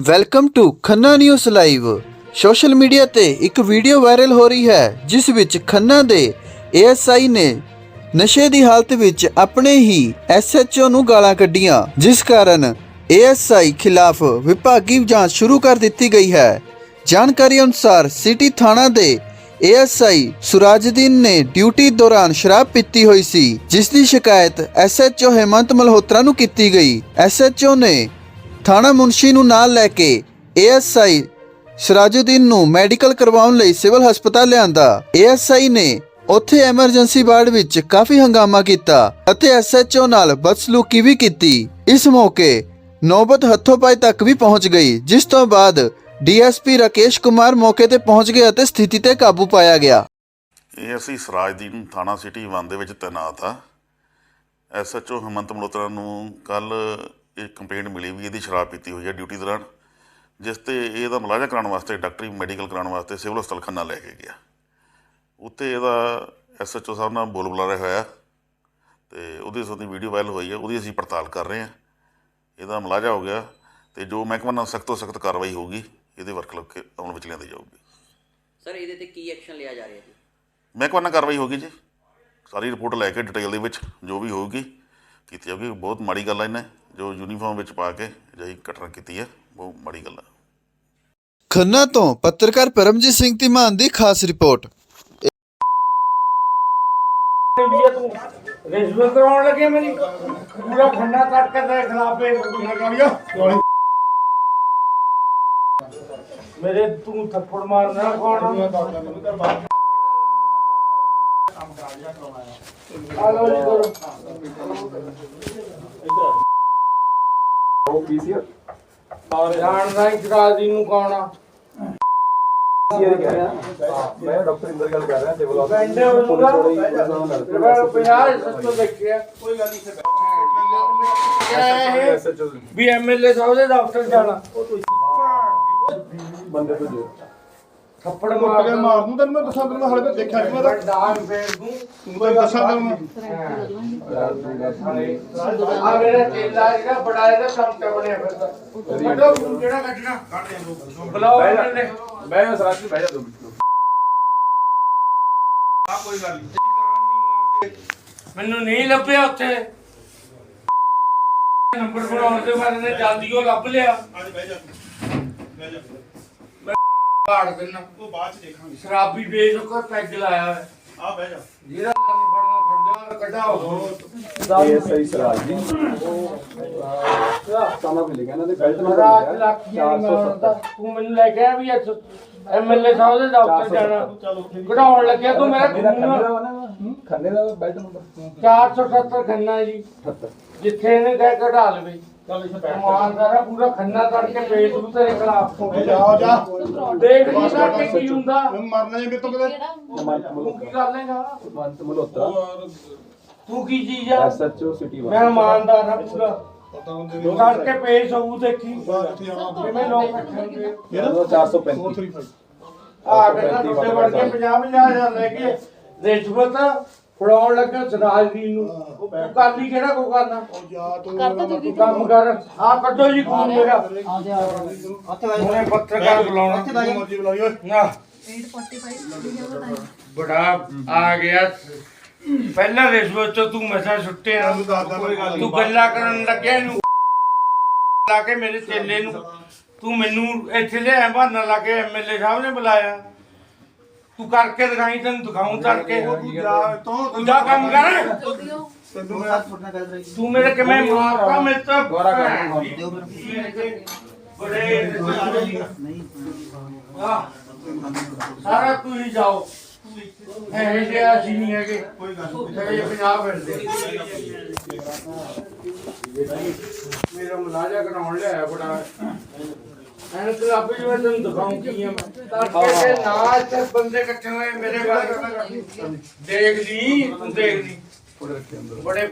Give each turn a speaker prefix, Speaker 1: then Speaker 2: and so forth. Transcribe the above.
Speaker 1: Welcome to Khanna news live social media ਤੇ ਇੱਕ video viral ਹੋ ਰਹੀ ਹੈ, ਜਿਸ ਵਿੱਚ ਖੰਨਾ ਦੇ ਏਐਸਆਈ ਨੇ ਨਸ਼ੇ ਦੀ ਹਾਲਤ ਵਿੱਚ ਆਪਣੇ ਹੀ ਐਸਐਚਓ ਨੂੰ ਗਾਲਾਂ ਕੱਢੀਆਂ, ਜਿਸ ਕਾਰਨ ਏਐਸਆਈ ਖਿਲਾਫ ਵਿਭਾਗੀ ਜਾਂਚ ਸ਼ੁਰੂ ਕਰ ਦਿੱਤੀ ਗਈ ਹੈ। ਜਾਣਕਾਰੀ ਅਨੁਸਾਰ ਸਿਟੀ ਥਾਣਾ ਦੇ ਏਐਸਆਈ ਸੁਰਾਜਦੀਨ ਨੇ ਡਿਊਟੀ ਦੌਰਾਨ ਸ਼ਰਾਬ ਪੀਤੀ ਹੋਈ ਸੀ, ਜਿਸ ਦੀ ਸ਼ਿਕਾਇਤ ਐਸਐਚਓ ਹੇਮੰਤ ਮਲਹੋਤਰਾ ਨੂੰ ਕੀਤੀ ਗਈ। ਐਸਐਚਓ ਨੇ ਥਾਣਾ ਮੁਨਸ਼ੀ ਨੂੰ ਨਾਲ ਲੈ ਕੇ ਏਐਸਆਈ ਸਿਰਾਜੁਦੀਨ ਨੂੰ ਮੈਡੀਕਲ ਕਰਵਾਉਣ ਲਈ ਸਿਵਲ ਹਸਪਤਾਲ ਲਿਆਂਦਾ। ਏਐਸਆਈ ਨੇ ਉੱਥੇ ਐਮਰਜੈਂਸੀ ਵਾਰਡ ਵਿੱਚ ਕਾਫੀ ਹੰਗਾਮਾ ਕੀਤਾ ਅਤੇ ਐਸਐਚਓ ਨਾਲ ਬਦਸਲੂਕੀ ਵੀ ਕੀਤੀ। ਇਸ ਮੌਕੇ ਨੌਬਤ ਹੱਥੋਂ-ਪਾਈ ਤੱਕ ਵੀ ਪਹੁੰਚ ਗਈ, ਜਿਸ ਤੋਂ ਬਾਅਦ ਡੀਐਸਪੀ ਰਾਕੇਸ਼ ਕੁਮਾਰ ਮੌਕੇ ਤੇ ਪਹੁੰਚ ਗਏ ਅਤੇ ਸਥਿਤੀ ਤੇ ਕਾਬੂ ਪਾਇਆ ਗਿਆ।
Speaker 2: ਇਹ ਅਸੀਂ ਸਰਾਜਦੀਨ ਥਾਣਾ ਸਿਟੀ 1 ਦੇ ਵਿੱਚ ਤੈਨਾਤ ਆ। ਐਸਐਚਓ ਹਮੰਤ ਮਲਹੋਤਰਾ ਨੂੰ ਕੱਲ ਇਹ ਕੰਪਲੇਂਟ ਮਿਲੀ ਵੀ ਇਹਦੀ ਸ਼ਰਾਬ ਪੀਤੀ ਹੋਈ ਹੈ ਡਿਊਟੀ ਦੌਰਾਨ ਜਿਸ ਤੇ ਇਹਦਾ ਮੁਲਾਜ਼ਾ ਕਰਾਉਣ ਵਾਸਤੇ ਡਾਕਟਰੀ ਮੈਡੀਕਲ ਕਰਾਉਣ ਵਾਸਤੇ ਸਿਵਲ ਹਸਪਤਾਲ ਖੰਨਾ ਲੈ ਕੇ ਗਿਆ। ਉੱਥੇ ਇਹਦਾ ਐਸਐਚਓ ਸਾਹਿਬ ਨਾਲ ਬੋਲ ਬੁਲਾਰਾ ਹੋਇਆ ਤੇ ਉਹਦੀ ਸੰਬੰਧੀ ਵੀਡੀਓ ਵਾਇਰਲ ਹੋਈ ਹੈ ਉਹਦੀ ਅਸੀਂ ਪੜਤਾਲ ਕਰ ਰਹੇ ਹਾਂ। ਇਹਦਾ ਮੁਲਾਜ਼ਾ ਹੋ ਗਿਆ ਤੇ ਜੋ ਮਹਿਕਮਾ ਨਾਲ ਸਖਤ ਤੋਂ ਸਖਤ ਕਾਰਵਾਈ ਹੋਊਗੀ ਇਹਦੇ ਵਰਕ ਲੱਗ ਕੇ ਅਮਲ ਵਿੱਚ ਲਿਆਂਦੀ ਜਾਊਗੀ।
Speaker 3: ਸਰ ਇਹਦੇ ਤੇ ਕੀ ਐਕਸ਼ਨ ਲਿਆ ਜਾ ਰਿਹਾ ਜੀ?
Speaker 2: ਮਹਿਕਮਾ ਨਾਲ ਕਾਰਵਾਈ ਹੋਗੀ ਜੀ। ਸਾਰੀ ਰਿਪੋਰਟ ਲੈ ਕੇ ਡਿਟੇਲ ਦੇ ਵਿੱਚ ਜੋ ਵੀ ਹੋਊਗੀ ਕੀਤੀ ਜਾਊਗੀ। ਬਹੁਤ ਮਾੜੀ ਗੱਲ ਹੈ ਇਹਨੇ। ਜੋ ਯੂਨੀਫਾਰਮ ਵਿੱਚ ਪਾ ਕੇ ਅਜਿਹੀ ਘਟਨਾ ਕੀਤੀ ਹੈ ਬਹੁਤ ਮਾੜੀ ਗੱਲ ਹੈ।
Speaker 1: ਖੰਨਾ ਤੋਂ ਪੱਤਰਕਾਰ ਪਰਮਜੀਤ ਸਿੰਘ ਧੀਮਾਨ ਦੀ ਖਾਸ ਰਿਪੋਰਟ।
Speaker 4: ਰਿਸ਼ਵਤ ਕਰਾਉਣ ਲੱਗੇ ਮੇਰੀ। ਪੂਰਾ ਖੰਡਾ ਕੱਟ ਕੇ ਤੇਰੇ ਖਿਲਾਫ ਪੇਸ਼ ਮੇਰੇ ਤੂੰ ਥੱਪੜ ਮਾਰਨਾ ਕੌਣ? ਹਲੋ ਜੀ ਕਰੋ ਔਰ ਜਾਣਦਾ ਹੀ ਸ਼ਰਾਜ਼ੀ ਨੂੰ ਕੌਣ ਆ?
Speaker 5: ਮੈਂ ਡਾਕਟਰ ਇੰਦਰ ਗੱਲ ਕਰ ਰਿਹਾ ਸਿਵਲ
Speaker 4: ਬੈਂਡੇ ਹੋਊਗਾ ਮੈਂ 50 ਸੱਤੋਂ ਦੇਖਿਆ। ਕੋਈ ਗੱਲ ਨਹੀਂ
Speaker 5: ਐਸਐਚਓ
Speaker 4: ਵੀ ਐਮਐਲਏ ਸਾਹਿਬ ਦੇ ਦਫ਼ਤਰ ਜਾਣਾ।
Speaker 5: ਬੰਦੇ ਤੋਂ ਜੋ
Speaker 4: ਥੱਪੜ
Speaker 6: ਮਾਰ
Speaker 4: ਮਾਰ
Speaker 6: ਮਾਰ ਦੂੰ ਤੈਨੂੰ ਮੈਂ ਦੱਸਾਂ ਤੈਨੂੰ ਮੈਂ ਹਾਲੇ ਤੱਕ ਦੇਖਿਆ ਨਹੀਂ ਮੈਂ ਤਾਂ।
Speaker 4: ਡਾਂਗ ਫੇਰ ਦੂੰ
Speaker 6: ਤੂੰ ਤਾਂ ਦੱਸਾਂ ਤੈਨੂੰ
Speaker 4: ਆ ਮੇਰਾ ਚੇਲਾ ਜਿਹੜਾ ਬੜਾ ਇਹਦਾ ਕੰਮ ਤੇ ਬਣਿਆ ਫਿਰਦਾ। ਕੱਢੋ ਫੋਨ ਕਿਹੜਾ ਕੱਢਣਾ? ਬੁਲਾਓ ਉਹਨਾਂ। ਨੇ
Speaker 5: ਮੈਂ ਸਰਾਜ ਨੂੰ ਬਹਿ ਜਾ ਦੋ ਮਿੰਟ।
Speaker 4: ਮੈਨੂੰ ਨਹੀਂ ਲੱਭਿਆ ਉੱਥੇ। ਨੰਬਰ ਬਣਾਉਣ ਤੇ ਮੈਂ ਨੇ ਜਲਦੀ ਉਹ ਲੱਭ ਲਿਆ।
Speaker 6: ਅੱਜ ਬਹਿ ਜਾ ਬਹਿ ਜਾ।
Speaker 4: ਬਾੜ ਦਿੰਨਾ
Speaker 6: ਉਹ ਬਾਅਦ ਚ ਦੇਖਾਂਗੇ।
Speaker 4: ਸ਼ਰਾਬੀ ਵੇਚ ਕੇ ਪੈਗ ਲਾਇਆ ਹੋਇਆ।
Speaker 6: ਆ ਬਹਿ ਜਾ।
Speaker 4: ਜਿਹੜਾ ਫੜਨਾ ਫੜ ਜਾ। ਕੱਢਾਓ
Speaker 5: ਐਸਆਈ ਸਰਾਜ ਜੀ ਸਾਮਾ ਵੀ ਲਿਖਿਆ ਇਹਨਾਂ ਦੇ ਬੈਲਟ ਨੰਬਰ
Speaker 4: ਲੱਖੀਆਂ ਤੂੰ। ਮੈਨੂੰ ਲੈ ਕੇ ਆ ਵੀ ਐਮਐਲਏ ਸਾਹਿਬ ਦੇ ਦਫ਼ਤਰ ਜਾਣਾ। ਕਢਾਉਣ ਲੱਗਿਆ ਤੂੰ ਮੇਰਾ
Speaker 5: ਖੰਨੇ ਦਾ ਬੈਲਟ ਨੰਬਰ
Speaker 4: 470 ਖੰਨਾ ਜੀ।
Speaker 5: 78
Speaker 4: ਜਿੱਥੇ ਇਹਨੇ ਕਹਿ ਕਢਾ ਲਵੇ। ਇਮਾਨਦਾਰ ਆ ਪੂਰਾ ਖੰਨਾ ਕੱਢ ਕੇ ਪੇਜ ਨੂੰ ਤੇਰੇ ਖਿਲਾਫ
Speaker 6: ਜਾ ਜਾ।
Speaker 4: ਦੇਖ ਨਹੀਂ ਸਕਦੇ ਕੀ ਹੁੰਦਾ?
Speaker 6: ਮੈਂ ਮਰਨਾ ਜੇ ਮੇਰੇ ਤੋਂ ਕਿਤੇ
Speaker 4: ਤੂੰ ਕੀ ਕਰ ਲੇਗਾ
Speaker 5: ਮੰਤ ਮਲੋਤਰਾ
Speaker 4: ਤੂੰ ਕੀ ਚੀਜ਼ ਆ?
Speaker 5: ਐਸਐਚਓ ਸਿਟੀ
Speaker 4: ਮੈਂ ਇਮਾਨਦਾਰ ਆ ਪੂਰਾ।
Speaker 6: ਪਤਾ ਹੁੰਦੇ। ਵੀ
Speaker 4: ਕੱਢ ਕੇ ਪੇਜ ਸਬੂਤ ਦੇਖੀ ਕਿਵੇਂ ਲੋਕ ਰੱਖਣਗੇ।
Speaker 6: ਮੇਰਾ
Speaker 5: 435
Speaker 6: 435
Speaker 4: ਆ ਕੇ ਤਾਂ ਟੁੱਟੇ ਵੜ ਕੇ 50 50 ਹਜ਼ਾਰ ਲੈ ਕੇ ਰਿਸ਼ਵਤ ਫੜਾਉਣ ਲੱਗਾ ਸਰਾਜਦੀਨ ਨੂੰ। ਉਹ ਕਾਲੀ ਕਿਹੜਾ ਕੋ ਕਰਨਾ? ਤੂੰ ਕੰਮ ਕਰ। ਆ ਕੱਢੋ ਜੀ ਖੂਨ ਮੇਰਾ। ਹੁਣੇ ਪੱਤਰਕਾਰ ਬੁਲਾਉਣਾ
Speaker 6: ਜਿੱਥੇ ਮਰਜ਼ੀ ਬੁਲਾਈ ਓਏ।
Speaker 4: ਨਾ। ਬੜਾ ਆ ਗਿਆ। ਪਹਿਲਾਂ ਰਿਸ਼ਵਤ ਤੋਂ ਤੂੰ ਮਸਾ ਛੁੱਟਿਆ ਤੂੰ ਗੱਲਾਂ ਕਰਨ ਲੱਗਿਆ ਇਹਨੂੰ। ਲਾ ਕੇ ਮੇਰੇ ਚੇਲੇ ਨੂੰ। ਤੂੰ ਮੈਨੂੰ ਇੱਥੇ ਲਿਆ ਬਹਾਨਾ ਲਾ ਕੇ ਐਮਐਲਏ ਸਾਹਿਬ ਨੇ ਬੁਲਾਇਆ। ਤੂੰ ਕਰਕੇ ਦਿਖਾਈ ਤੈਨੂੰ ਦਿਖਾਉਂ ਤੜਕੇ।
Speaker 6: ਤੂੰ ਜਾ ਤੋਂ
Speaker 4: ਤੂੰ ਜਾ ਕੰਮ ਕਰ।
Speaker 6: ਤੈਨੂੰ ਮੈਂ
Speaker 4: ਤੂੰ ਮੇਰੇ ਕਿਵੇਂ ਮਾਰਦਾ ਮੇਰੇ ਤੋਂ
Speaker 5: ਦੁਬਾਰਾ ਕਰ
Speaker 4: ਬੜੇ ਆਹ, ਸਾਰਾ ਤੂੰ ਹੀ ਜਾਓ। ਇਹ ਜੇ ਅਸੀਂ ਨਹੀਂ ਹੈਗੇ। ਕੋਈ ਗੱਲ ਨਹੀਂ। ਪੰਜਾਬ ਫਿਰਦੇ ਮੇਰਾ ਮਲਾਜਾ ਕਰਾਉਣ ਲਿਆ ਬੜਾ। ਐਨ ਤੇ ਆਪੇ ਜਿਵੇਂ ਤੈਨੂੰ ਦਿਖਾਉਂ ਕੀ ਆ। ਮੈਂ ਤੜਕੇ ਤੇ ਨਾ ਇੱਥੇ ਬੰਦੇ ਇਕੱਠੇ ਹੋਏ ਮੇਰੇ ਬਾਰੇ ਦੇਖ ਲਈ ਤੂੰ ਦੇਖ ਲਈ ਬੜੇ